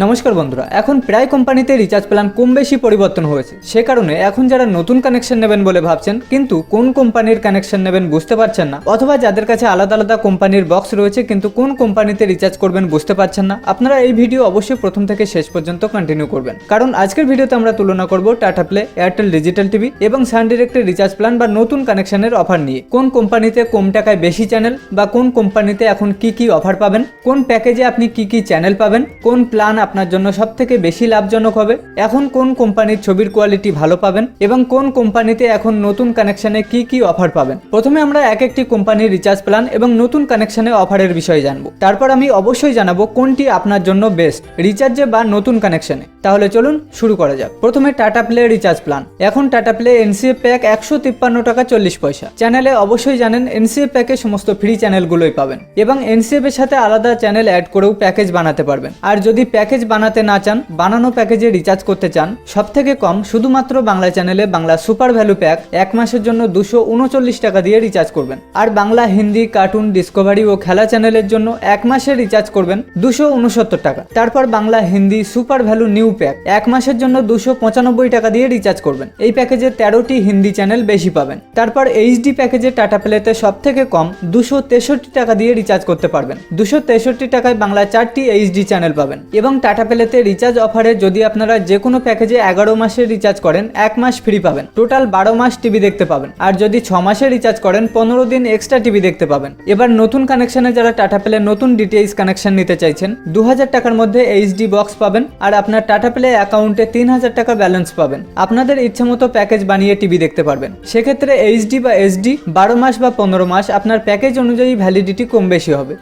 নমস্কার বন্ধুরা, এখন প্রায় কোম্পানিতে রিচার্জ প্ল্যান কম বেশি পরিবর্তন হয়েছে। সে কারণে এখন যারা নতুন কানেকশন নেবেন বলে ভাবছেন, কিন্তু কোন কোম্পানির কানেকশন নেবেন বুঝতে পারছেন না, অথবা যাদের কাছে আলাদা আলাদা কোম্পানির বক্স রয়েছে, কিন্তু কোন কোম্পানিতে রিচার্জ করবেন বুঝতে পারছেন না, আপনারা এই ভিডিও অবশ্যই প্রথম থেকে শেষ পর্যন্ত কন্টিনিউ করবেন। কারণ আজকের ভিডিওতে আমরা তুলনা করব Tata play Airtel digital TV এবং সান ডিরেক্টের রিচার্জ প্ল্যান বা নতুন কানেকশনের অফার নিয়ে। কোন কোম্পানিতে কম টাকায় বেশি চ্যানেল বা কোন কোম্পানিতে এখন কি কি অফার পাবেন? কোন প্যাকেজে আপনি কি কি চ্যানেল পাবেন? কোন প্ল্যান আপনার জন্য সব থেকে বেশি লাভজনক হবে? এখন কোন কোম্পানির ছবির কোয়ালিটি ভালো পাবেন? এবং কোন কোম্পানিতে এখন নতুন কানেকশনে কি কি অফার পাবেন? প্রথমে আমরা এক একটি কোম্পানির রিচার্জ প্ল্যান এবং নতুন কানেকশনে অফারের বিষয়ে জানব। তারপর আমি অবশ্যই জানাব কোনটি আপনার জন্য বেস্ট রিচার্জে বা নতুন কানেকশনে তাহলে চলুন শুরু করা যাক। প্রথমে টাটা প্লে রিচার্জ প্ল্যান এখন টাটা প্লে এনসিএ প্যাক একশো তিপ্পান্ন টাকা চল্লিশ পয়সা। চ্যানেলে অবশ্যই জানেন এনসিএ প্যাকে সমস্ত ফ্রি চ্যানেলগুলোই পাবেন। এবং এনসিএফ এর সাথে আলাদা চ্যানেল অ্যাড করেও প্যাকেজ বানাতে পারবেন। আর যদি প্যাকেজ বানাতে না চান, বানানো প্যাকেজে রিচার্জ করতে চান সব থেকে কম শুধুমাত্র বাংলা চ্যানেলে বাংলা সুপার ভ্যালু প্যাক এক মাসের জন্য দুশো উনচল্লিশ টাকা দিয়ে রিচার্জ করবেন। আর বাংলা হিন্দি কার্টুন ডিসকভারি ও খেলা চ্যানেলের জন্য এক মাসের রিচার্জ করবেন দুশো উনসত্তর টাকা। তারপর Bangla Hindi super value new pack এক মাসের জন্য দুশো পঁচানব্বই টাকা দিয়ে রিচার্জ করবেন। এই প্যাকেজে তেরোটি হিন্দি চ্যানেল বেশি পাবেন। তারপর এইচডি প্যাকেজে টাটা প্লেতে সব থেকে কম দুশো তেষট্টি টাকা দিয়ে রিচার্জ করতে পারবেন। দুশো তেষট্টি টাকায় বাংলা চারটি এইচডি চ্যানেল পাবেন এবং টাটা প্লেতে রিচার্জ অফারে যদি আপনারা যে কোনো প্যাকেজে এগারো মাসের রিচার্জ করেন, এক মাস ফ্রি পাবেন। টোটাল বারো মাস টিভি দেখতে পাবেন। আর যদি ছ মাসের রিচার্জ করেন, পনেরো দিন এক্সট্রা টিভি দেখতে পাবেন। এবার নতুন কানেকশনে যারা টাটা প্লে নতুন ডিটিএইচ কানেকশন নিতে চাইছেন দু হাজার টাকার মধ্যে এইচডি বক্স পাবেন আর আপনার টাটা প্লে অ্যাকাউন্টে তিন হাজার টাকা ব্যালেন্স পাবেন। আপনাদের ইচ্ছে মতো প্যাকেজ বানিয়ে টিভি দেখতে পারবেন। সেক্ষেত্রে এইচডি বা এসডি বারো মাস বা পনেরো মাস আপনার প্যাকেজ অনুযায়ী ভ্যালিডিটি কম বেশি হবে।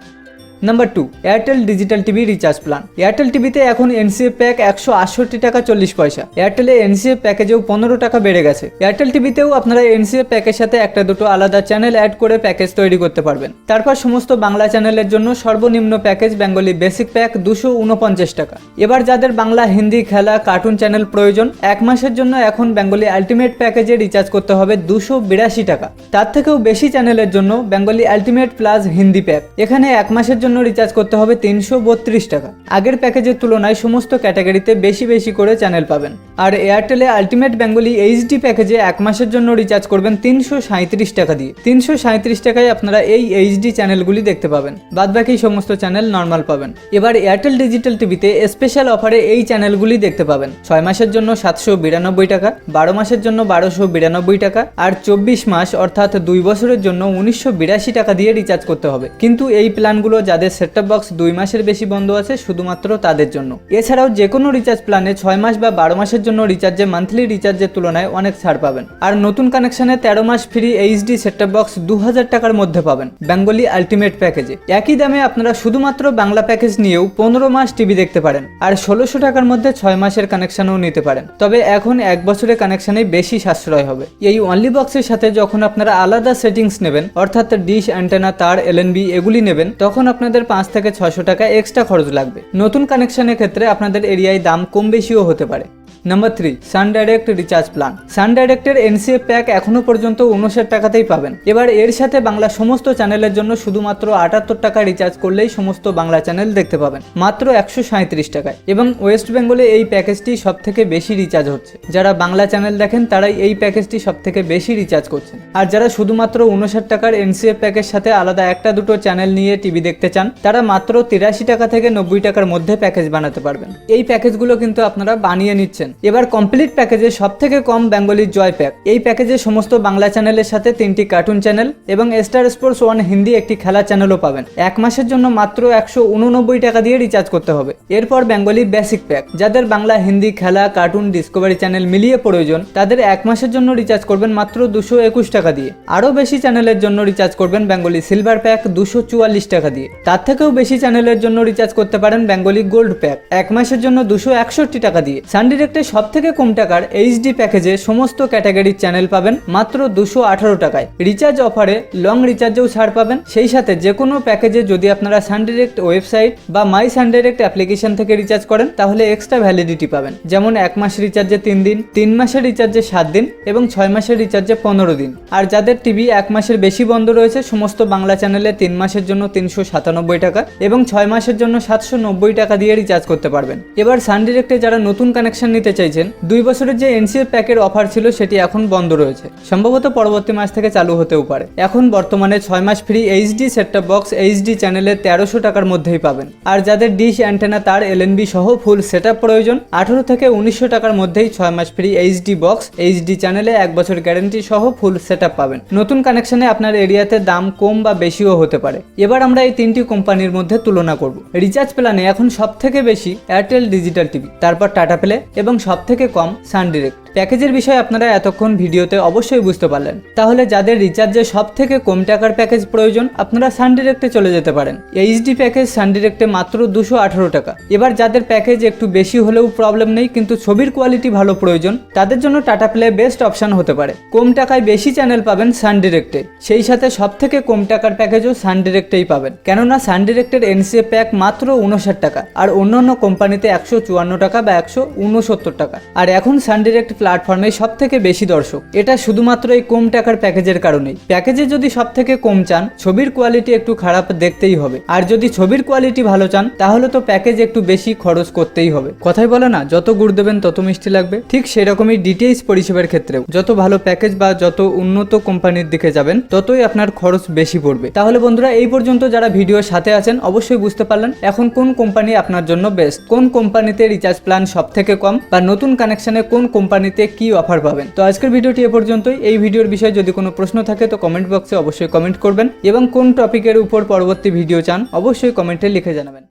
Number two Airtel digital TV recharge plan Airtel টিভিতে এখন এনসিএফ প্যাক একশো আটষট্টি টাকা চল্লিশ পয়সা। এয়ারটেলে এনসিএফ প্যাকেজেও পনেরো টাকা বেড়ে গেছে। এয়ারটেল টিভিতেও আপনারা এনসিএফ প্যাকের সাথে একটা দুটো আলাদা চ্যানেল অ্যাড করে প্যাকেজ তৈরি করতে পারবেন। তারপর সমস্ত বাংলা চ্যানেলের জন্য সর্বনিম্ন প্যাকেজ বেঙ্গলি বেসিক প্যাক দুশো উনপঞ্চাশ টাকা। এবার যাদের বাংলা, হিন্দি, খেলা কার্টুন চ্যানেল প্রয়োজন, এক মাসের জন্য এখন বেঙ্গলি আলটিমেট প্যাকেজে রিচার্জ করতে হবে দুশো বিরাশি টাকা। তার থেকেও বেশি চ্যানেলের জন্য Bengali ultimate plus Hindi pack এখানে এক মাসের জন্য রিচার্জ করতে হবে তিনশো বত্রিশ টাকা। আগের প্যাকেজের তুলনায় সমস্ত ক্যাটাগরিতে বেশি বেশি করে চ্যানেল পাবেন। আর এয়ারটেলে আলটিমেট বেঙ্গলি এইচডি প্যাকেজে এক মাসের জন্য রিচার্জ করবেন তিনশো সাঁত্রিশ টাকা দিয়ে। তিনশো সাঁত্রিশ টাকায় আপনারা এই এইচডি চ্যানেলগুলি দেখতে পাবেন। বাদবাকি সমস্ত চ্যানেল নর্মাল পাবেন। এবার এয়ারটেল ডিজিটাল টিভিতে স্পেশাল অফারে এই চ্যানেলগুলি দেখতে পাবেন। ছয় মাসের জন্য সাতশো বিরানব্বই টাকা, বারো মাসের জন্য বারোশো বিরানব্বই টাকা আর চব্বিশ মাস অর্থাৎ দুই বছরের জন্য উনিশশো বিরাশি টাকা দিয়ে রিচার্জ করতে হবে। কিন্তু এই প্ল্যানগুলো যাদের সেটটপ বক্স দুই মাসের বেশি বন্ধ আছে শুধুমাত্র তাদের জন্য। এছাড়াও যে কোনো রিচার্জ প্ল্যানে ছয় মাস বা বারো মাসের জন্য রিচার্জে মান্থলি রিচার্জের তুলনায় অনেক ছাড় পাবেন। আর নতুন কানেকশনে তেরো মাস free HD set top box দু হাজার টাকার মধ্যে পাবেন বেঙ্গলি আলটিমেট প্যাকেজে একই দামে আপনারা শুধুমাত্র বাংলা প্যাকেজ নিয়েও পনেরো মাস টিভি দেখতে পারেন আর ষোলোশো টাকার মধ্যে ছয় মাসের কানেকশনও নিতে পারেন। তবে এখন এক বছরের কানেকশনে বেশি সাশ্রয় হবে। এই অনলি বক্সের সাথে যখন আপনারা আলাদা সেটিংস নেবেন, অর্থাৎ ডিশ অ্যান্টেনা তার এলএনবি এগুলি নেবেন, তখন আপনাদের পাঁচ থেকে ছশো টাকা এক্সট্রা খরচ লাগবে। নতুন কানেকশনের ক্ষেত্রে আপনাদের এরিয়ায় দাম কম বেশিও হতে পারে। Number three Sun direct recharge plan Sun ডাইরেক্টের NCF pack এখনও পর্যন্ত উনষাট টাকাতেই পাবেন। এবার এর সাথে বাংলা সমস্ত চ্যানেলের জন্য শুধুমাত্র আটাত্তর টাকা রিচার্জ করলেই সমস্ত বাংলা চ্যানেল দেখতে পাবেন। মাত্র একশো সাঁত্রিশ টাকায়। এবং ওয়েস্ট বেঙ্গলে এই প্যাকেজটি সব থেকে বেশি রিচার্জ হচ্ছে। যারা বাংলা চ্যানেল দেখেন, তারাই এই প্যাকেজটি সব থেকে বেশি রিচার্জ করছেন। আর যারা শুধুমাত্র উনষাট টাকার এনসিএফ প্যাকের সাথে আলাদা একটা দুটো চ্যানেল নিয়ে টিভি দেখতে চান, তারা মাত্র তিরাশি টাকা থেকে নব্বই টাকার মধ্যে প্যাকেজ বানাতে পারবেন। এই প্যাকেজগুলো কিন্তু আপনারা বানিয়ে নিচ্ছেন। এবার কমপ্লিট প্যাকেজে সব থেকে কম বেঙ্গলি জয় প্যাক এই প্যাকেজে সমস্ত বাংলা চ্যানেলের সাথে তিনটি কার্টুন চ্যানেল এবং স্টার স্পোর্টস ওয়ান হিন্দি একটি খেলা চ্যানেলও পাবেন। এক মাসের জন্য মাত্র একশো উননব্বই টাকা দিয়ে রিচার্জ করতে হবে। এরপর বেঙ্গলি বেসিক প্যাক যাদের বাংলা, হিন্দি খেলা কার্টুন ডিসকভারি চ্যানেল মিলিয়ে প্রয়োজন, তাদের এক মাসের জন্য রিচার্জ করবেন মাত্র দুশো একুশ টাকা দিয়ে। আরও বেশি চ্যানেলের জন্য রিচার্জ করবেন বেঙ্গলি সিলভার প্যাক দুশো চুয়াল্লিশ টাকা দিয়ে। তার থেকেও বেশি চ্যানেলের জন্য রিচার্জ করতে পারেন বেঙ্গলি গোল্ড প্যাক এক মাসের জন্য দুশো একষট্টি টাকা দিয়ে। সান ডিরেক্টের মার্কেটে সব থেকে কম টাকার এইচডি প্যাকেজে সমস্ত ক্যাটাগরির চ্যানেল পাবেন মাত্র দুশো আঠারো টাকায়। রিচার্জ অফারে লং রিচার্জেও ছাড় পাবেন। সেই সাথে যে কোনো প্যাকেজে যদি আপনারা সানডিরেক্ট ওয়েবসাইট বা মাই সানডিরেক্ট অ্যাপ্লিকেশন থেকে রিচার্জ করেন, তাহলে এক্সট্রা ভ্যালিডিটি পাবেন। যেমন এক মাস রিচার্জে তিন দিন, তিন মাসের রিচার্জে সাত দিন এবং ছয় মাসের রিচার্জে পনেরো দিন। আর যাদের টিভি এক মাসের বেশি বন্ধ রয়েছে, সমস্ত বাংলা চ্যানেলে তিন মাসের জন্য তিনশো সাতানব্বই টাকা এবং ছয় মাসের জন্য সাতশো নব্বই টাকা দিয়ে রিচার্জ করতে পারবেন। এবার সানডিরেক্টে যারা নতুন কানেকশন নিতে চাইছেন, দুই বছরের যে এনসিএফ প্যাকের অফার ছিল সেটি এখন বন্ধ রয়েছে। সম্ভবত পরবর্তী মাস থেকে চালু হতেও পারে। এখন বর্তমানে ছয় মাস free HD set top box HD চ্যানেলে তেরোশো টাকার মধ্যেই পাবেন। আর যাদের ডিশ অ্যান্টেনা তার এলএনবি সহ ফুল সেট প্রয়োজন, আঠারো থেকে উনিশশো টাকার মধ্যেই ছয় মাস ফ্রি এইচডি বক্স এইচডি চ্যানেলে এক বছর গ্যারেন্টি সহ ফুল সেট পাবেন। নতুন কানেকশনে আপনার এরিয়াতে দাম কম বা বেশিও হতে পারে। এবার আমরা এই তিনটি কোম্পানির মধ্যে তুলনা করব। রিচার্জ প্ল্যানে এখন সব থেকে বেশি এয়ারটেল ডিজিটাল টিভি তারপর টাটা প্লে এবং সব থেকে কম সান ডিরেক্ট প্যাকেজের বিষয়ে আপনারা এতক্ষণ ভিডিওতে অবশ্যই বুঝতে পারলেন। তাহলে যাদের রিচার্জে সব থেকে কম টাকার প্যাকেজ প্রয়োজন, আপনারা সান ডিরেক্টে চলে যেতে পারেন। এইচডি প্যাকেজ সান ডিরেক্টে মাত্র দুশো আঠারো টাকা। এবার যাদের প্যাকেজ একটু বেশি হলেও প্রবলেম নেই, কিন্তু ছবির কোয়ালিটি ভালো প্রয়োজন, তাদের জন্য টাটা প্লে বেস্ট অপশন হতে পারে। কম টাকায় বেশি চ্যানেল পাবেন সান ডিরেক্টে সেই সাথে সব থেকে কম টাকার প্যাকেজও সান ডিরেক্টেই পাবেন। কেননা সান ডিরেক্টের এনসিএ প্যাক মাত্র উনষাট টাকা, আর অন্যান্য কোম্পানিতে একশো চুয়ান্ন টাকা বা একশো উনসত্তর টাকা। আর এখন সান ডিরেক্ট প্ল্যাটফর্মে সব থেকে বেশি দর্শক। এটা শুধুমাত্র এই কম টাকার প্যাকেজের কারণেই। প্যাকেজে যদি সব থেকে কম চান, ছবির কোয়ালিটি একটু খারাপ দেখতেই হবে। আর যদি ছবির কোয়ালিটি ভালো চান, তাহলে তো প্যাকেজ একটু বেশি খরচ করতেই হবে। কথাই বলে না, যত গুড় দেবেন, তত মিষ্টি লাগবে। ঠিক সেরকমই ডিটিএইচ পরিষেবার ক্ষেত্রেও। যত ভালো প্যাকেজ বা যত উন্নত কোম্পানির দিকে যাবেন, ততই আপনার খরচ বেশি পড়বে। তাহলে বন্ধুরা, এই পর্যন্ত যারা ভিডিওর সাথে আছেন, অবশ্যই বুঝতে পারলেন, এখন কোন কোম্পানি আপনার জন্য বেস্ট কোন কোম্পানিতে রিচার্জ প্ল্যান সব থেকে কম? বা নতুন কানেকশনে কোন কোম্পানিতে কি অফার পাবেন? তো আজকের ভিডিওটি এ পর্যন্তই। এই ভিডিওর বিষয়ে যদি কোনো প্রশ্ন থাকে, তো কমেন্ট বক্সে অবশ্যই কমেন্ট করবেন এবং কোন টপিকের উপর পরবর্তী ভিডিও চান, অবশ্যই কমেন্টে লিখে জানাবেন।